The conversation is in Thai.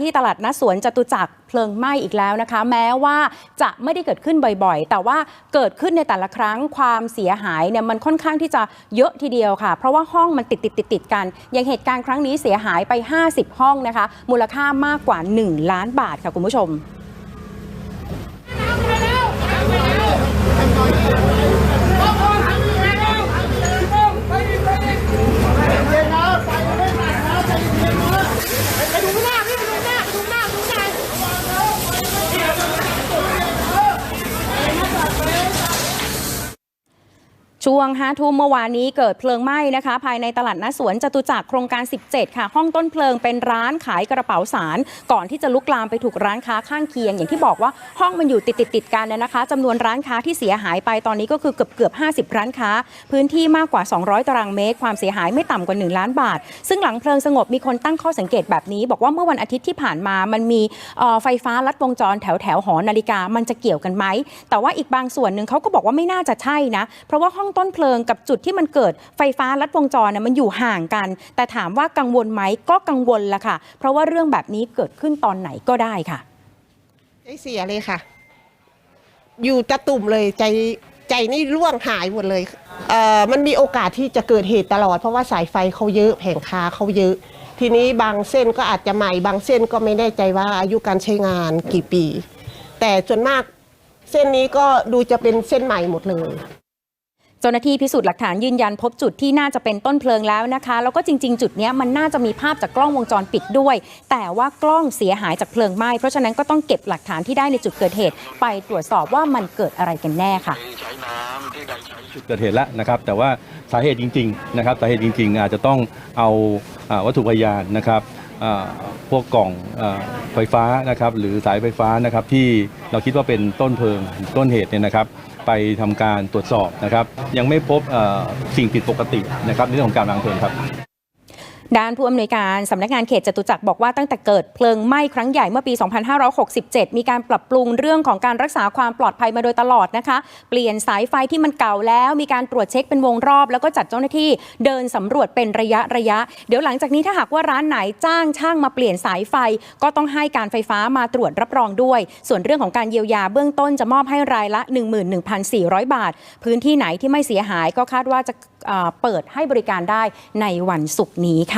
ที่ตลาดนัดสวนจตุจักรเพลิงไหม้อีกแล้วนะคะ แม้ว่าจะไม่ได้เกิดขึ้นบ่อยๆ แต่ว่าเกิดขึ้นในแต่ละครั้งความเสียหายเนี่ยมันค่อนข้างที่จะเยอะทีเดียวค่ะ เพราะว่าห้องมันติดติดติดติดกัน อย่างเหตุการณ์ครั้งนี้เสียหายไป 50 ห้องนะคะ มูลค่ามากกว่า 1 ล้านบาทค่ะคุณผู้ชม ช่วง5ทุ่มเมื่อวานนี้เกิดเพลิงไหม้นะคะ ภายในตลาดนัดสวนจตุจักรโครงการ 17 ค่ะ ห้องต้นเพลิงเป็นร้านขายกระเป๋าสาร ก่อนที่จะลุกลามไปถูกร้านค้าข้างเคียง อย่างที่บอกว่าห้องมันอยู่ติดติดติดกันเนยนะคะจำนวนร้านค้าที่เสียหายไปตอนนี้ก็คือเกือบเกือบ 50 ร้านค้า พื้นที่มากกว่า 200 ตารางเมตร ความเสียหายไม่ต่ำกว่า 1 ล้านบาท ซึ่งหลังเพลิงสงบมีคนตั้งข้อสังเกตแบบนี้ บอกว่าเมื่อวันอาทิตย์ที่ผ่านมามันมีไฟฟ้าลัดวงจรแถวแถวหอนาฬิกามันจะเกี่ยวกันไหมแต่ว่าอีกบางส่วนหนึ่งเขาก็บอกว่าไม่น่าจะใช่นะเพราะว่าห้องต้นเพลิงกับจุดที่มันเกิดไฟฟ้าลัดวงจรเนี่ยมันอยู่ห่างกัน แต่ถามว่ากังวลไหมก็กังวลละค่ะ เพราะว่าเรื่องแบบนี้เกิดขึ้นตอนไหนก็ได้ค่ะใจเสียเลยค่ะ อยู่ตะตุ่มเลยใจใจนี่ร่วงหายหมดเลยเอ่อมันมีโอกาสที่จะเกิดเหตุตลอด เพราะว่าสายไฟเขาเยอะแผงค้าเขาเยอะ ทีนี้บางเส้นก็อาจจะใหม่บางเส้นก็ไม่แน่ใจว่าอายุการใช้งานกี่ปี แต่ส่วนมากเส้นนี้ก็ดูจะเป็นเส้นใหม่หมดเลย เจ้าหน้าที่พิสูจน์หลักฐานยืนยันพบจุดที่น่าจะเป็นต้นเพลิงแล้วนะคะ แล้วก็จริง ๆ จุดนี้มันน่าจะมีภาพจากกล้องวงจรปิดด้วย แต่ว่ากล้องเสียหายจากเพลิงไหม้เพราะฉะนั้นก็ต้องเก็บหลักฐานที่ได้ในจุดเกิดเหตุ ไปตรวจสอบว่ามันเกิดอะไรกันแน่ค่ะจุดเกิดเหตุแล้วนะครับแต่ว่าสาเหตุจริงๆนะครับสาเหตุจริง ๆ อาจจะต้องเอาอวัตถุพยานนะครับพวกกล่องอไฟฟ้านะครับหรือสายไฟฟ้านะครับที่เราคิดว่าเป็นต้นเพลิงต้นเหตุเนี่ยนะครับ ไปทำการตรวจสอบนะครับ ยังไม่พบสิ่งผิดปกตินะครับในเรื่องของการวางเพลิงครับ ด้านผู้อำนวยการสำนักงานเขตจตุจักรบอกว่าตั้งแต่เกิดเพลิงไหม้ครั้งใหญ่เมื่อปี 2567 มีการปรับปรุงเรื่องของการรักษาความปลอดภัยมาโดยตลอดนะคะ เปลี่ยนสายไฟที่มันเก่าแล้ว มีการตรวจเช็คเป็นวงรอบ แล้วก็จัดเจ้าหน้าที่เดินสำรวจเป็นระยะระยะ เดี๋ยวหลังจากนี้ถ้าหากว่าร้านไหนจ้างช่างมาเปลี่ยนสายไฟ ก็ต้องให้การไฟฟ้ามาตรวจรับรองด้วย ส่วนเรื่องของการเยียวยาเบื้องต้นจะมอบให้รายละ 11,400 บาท พื้นที่ไหนที่ไม่เสียหายก็คาดว่าจะเอ่อเปิดให้บริการได้ในวันศุกร์นี้ค่ะ